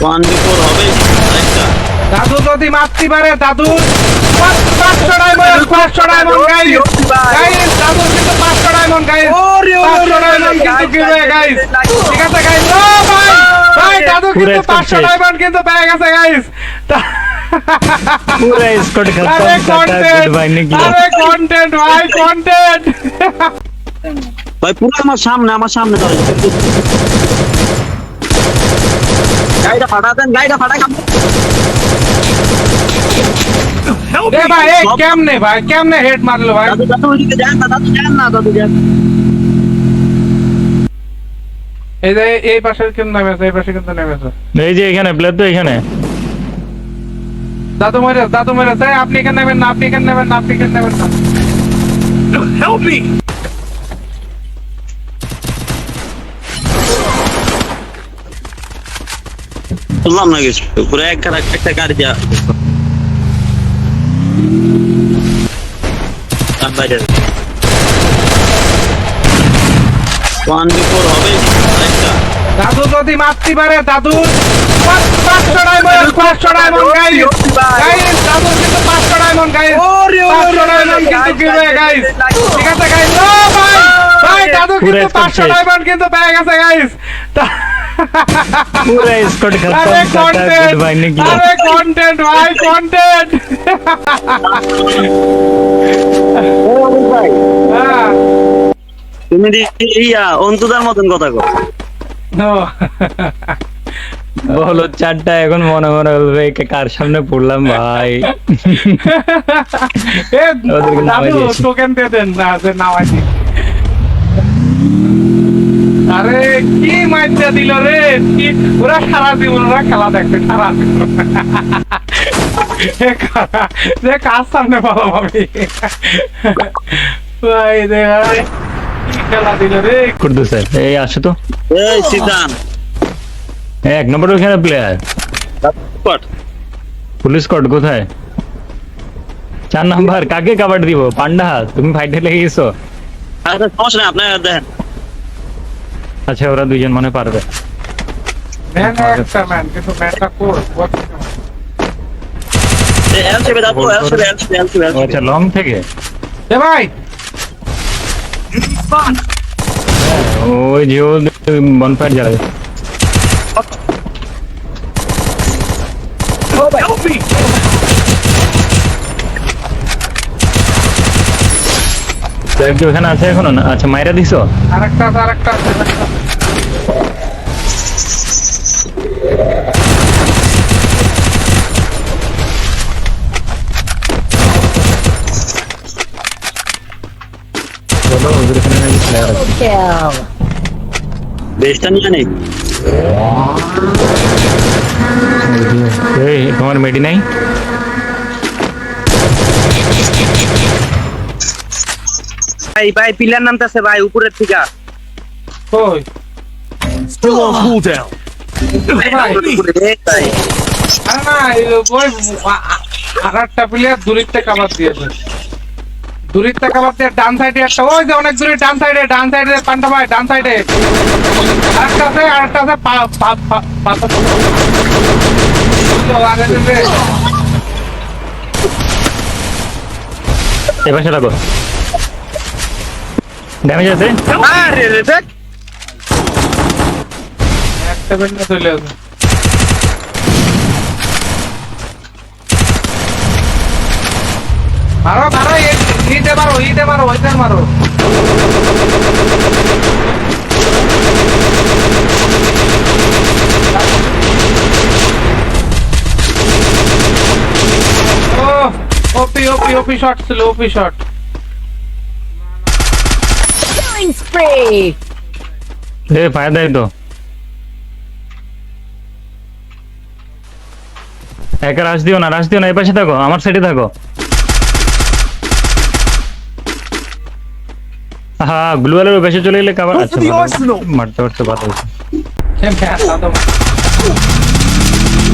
One before হবে একটা দাদু যদি মারতে পারে দাদু পাঁচ- পাঁচশো ডায়মন্ড পাঁচশো ডায়মন্ড গাইস গাইস দাদু কিন্তু পাঁচশো ডায়মন্ড গাইস ওরে, ওরে, পাঁচশো ওরে, ডায়মন্ড কিন্তু guys, কিনবে guys, গাইস guys, ঠিক আছে গাইস ও ভাই ভাই দাদু পুরো কিন্তু score পাঁচশো শেষ। ডায়মন্ড কিন্তু পেয়ে গেছে গাইস पूरा स्क्वाड আরে खत्म टाटा কন্টেন্ট गुड बाय निकला আরে কন্টেন্ট ভাই কন্টেন্ট ভাই পুরো আমার সামনে আমার সামনে ধরে গাড়িটা ফাটা দেন গাড়িটা ফাটা এ ভাই এই কেমনে ভাই কেমনে হেড মারলো ভাই দাদু দাদু ওইদিকে যান না দাদু যান না দাদু যান এই যে এই পাশে কিন্তু নেমেছে এই পাশে কিন্তু নেমেছে এই যে এখানে প্লেয়ার তো এখানে দাদু মরে দাদু মরেছে আপনি এখানে নেবেন না আপনি এখানে নেবেন না আপনি এখানে নেবেন না বললাম না কিছু পুরো এক গাড়ি একটা গাড়ি যা হবে দাদু যদি মারতে পারে দাদু। পাঁচ- পাঁচশো ডায়মন্ড পাঁচশো ডায়মন্ড গাইস গাইস দাদু কিন্তু পাঁচশো ডায়মন্ড ওরে, পাঁচশো ডায়মন্ড কিন্তু কিনবে guys, ঠিক আছে গাইস ভাই ভাই দাদু কিন্তু পাঁচশো ডায়মন্ড কিন্তু পেয়ে গেছে গাইস पूरा स्क्वाड আরে खत्म टाटा কন্টেন্ট गुड बाय निकला আরে কন্টেন্ট ভাই কন্টেন্ট হ্যাঁ তুমি দি- ইয়া অন্তুদার মতন কথা কো ও। বলো চারটা এখন মনে মনে বলবে কে কার সামনে পড়লাম ভাই এ ওদেরকে নামাই দাদু দিয়েছি। টোকেন দিয়ে দেন না যে নামাইছি আরে দিল রে কি? ওরা সারা জীবন ওরা খেলা দেখবে সারা জীবন। যে কার? সামনে ভালো ভাবি? ভাই রে ভাই খেলা দিল রে? কুর্দু স্যার এই আসো তো। এই সিদ্ধান। এক নম্বর ওখানে প্লেয়ার কট পুলিশ কোর্ট কোথায়? চার নাম্বার কাকে কাবার দিব? পান্ডা তুমি ফাইটে লেগে গেছো। সমস্যা নেই আপনার দেখেন। আচ্ছা ওরা দুইজন মনে পারবে ম্যান একটা ম্যান কিন্তু ম্যানটা কোর এল সেবে দাদু এল সেবে এল সেবে এল সেবে ও আচ্ছা লং থেকে এ ভাই ওই যে ও বনফায়ার জ্বালাবে কি ওখানে আছে এখনও? না আচ্ছা মাইরা দিছো? আরেকটা আছে, আরেকটা আছে। বেশটা নিয়ে নেই এই তোমার মেডি নাই? ভাই ভাই পিলার নামতেছে ভাই উপরের থেকে। কই? প্লেয়ার দূরিতে কাবার দিয়েছে। দূরিতে কাবার দিয়ে ডান সাইডে একটা ওই যে অনেক দূরে ডান সাইডে ডান সাইডে পান্ডা ভাই ডান সাইডে আরেকটা আছে আরেকটা আছে। এবার সেটা কর। ড্যামেজ আছে? আরে রে দেখ। একটা বেন্ডা চলে আসে মারো মারো এই- ইটে মারো ইটে মারো ওইটা মারো। ও ওপি ওপি ওপি শট ছিল ওপি শট। এ ফায়ার দেয় তো একা রাশ দিও না রাশ দিও না এই পাশে থাকো আমার সাইডে থাকো হ্যাঁ গ্লুয়ালের পাশে চলে গেলে কাবার আচ্ছা ভালো। arsenal! মারতে মারতে ভালো হয়েছে।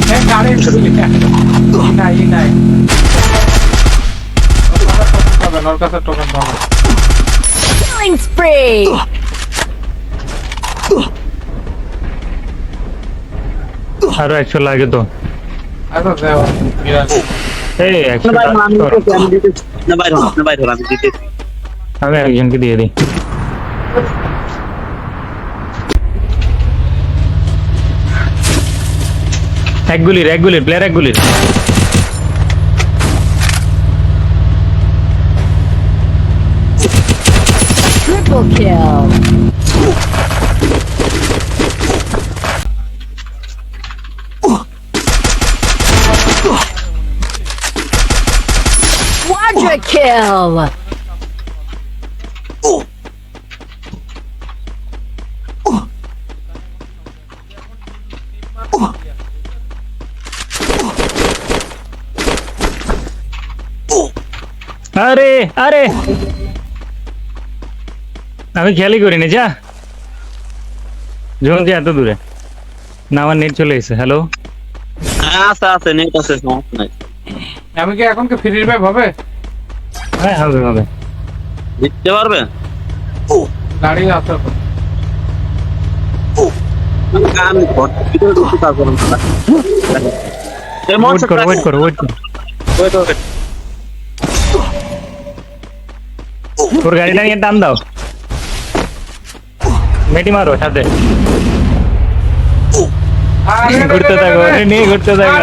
Eh, নাই নাই ওর কাছে টোকেন পাবে Killing spree! আরও একশো লাগে তো আচ্ছা দেও বিরাট। এই একশো না ভাই আমি দিতেছি, আমি দিতেছি। না বাইরে হন, না বাইরে হন, আমি দিতেছি আমি একজনকে দিয়ে দিই এক গুলির এক গুলির প্লেয়ার এক গুলির Triple kill. Quadra kill. अरे Oh. আমি খেয়ালই করিনি যা। জোন যে এত দূরে। না আমার নেট চলে এসেছে হ্যালো? হ্যাঁ আছে আছে নেট আছে সমস্যা নাই। আমি কি এখন কি ফ্রি রিভাইভ হবে? হ্যাঁ হবে হবে। দিতে পারবে? দাঁড়িয়ে আছে তো। আমি ঢুকতে পারব না। ওয়েট করো ওয়েট করো ওয়েট করো। ওয়েট ওয়েট তোর গাড়িটা নিয়ে টান দাও। মেটি মারো সাথে। ঘুরতে থাকো নিয়ে ঘুরতে থাকো।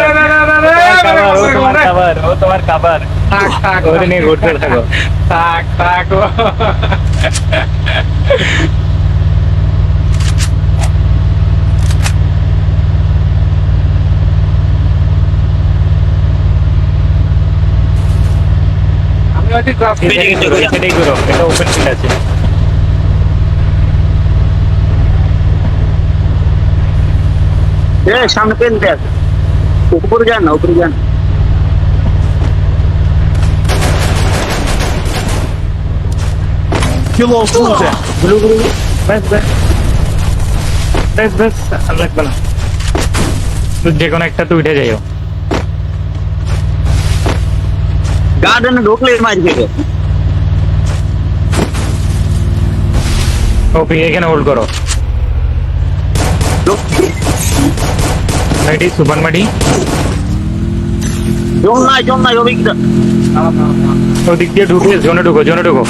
ও তোমার খাবার ও তোমার খাবার। ওরে নিয়ে ঘুরতে থাকো। থাক থাক। আমি হয়তো আছে। এটা ওপেন ফিল্ড আছে। সামনে পেন দেখ। উপরে যান না উপরে যান। যে কোনো একটা তো উঠে যাইও। গার্ডেনে ঢুকলে মার খেয়ে ওপি এখানে হোল্ড করো। মাটি সুপার মাটি জন নাই জন নাই ওদিক দিয়ে ঢুকে জোনে ঢুকো জোনে ঢুকো।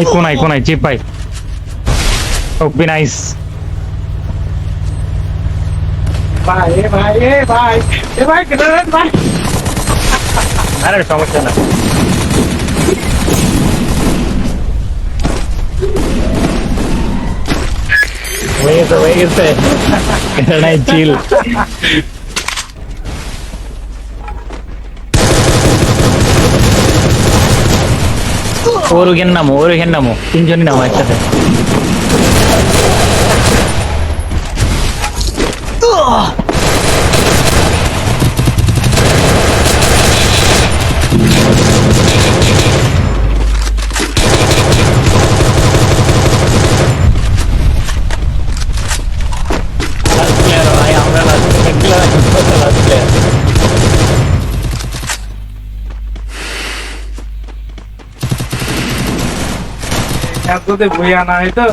এই কোনায় কোনায় চিপাই ওপি নাইস ভাই এ ভাই এ ভাই এ ভাই কেটে ভাই? আরে সমস্যা না হয়ে গেছে হয়ে গেছে নাই চিল ওর ওখানে নামো ওর ওখানে নামো তিনজনই নামো একসাথে লাস্ট ছাত্রদের বই আনা হয়তো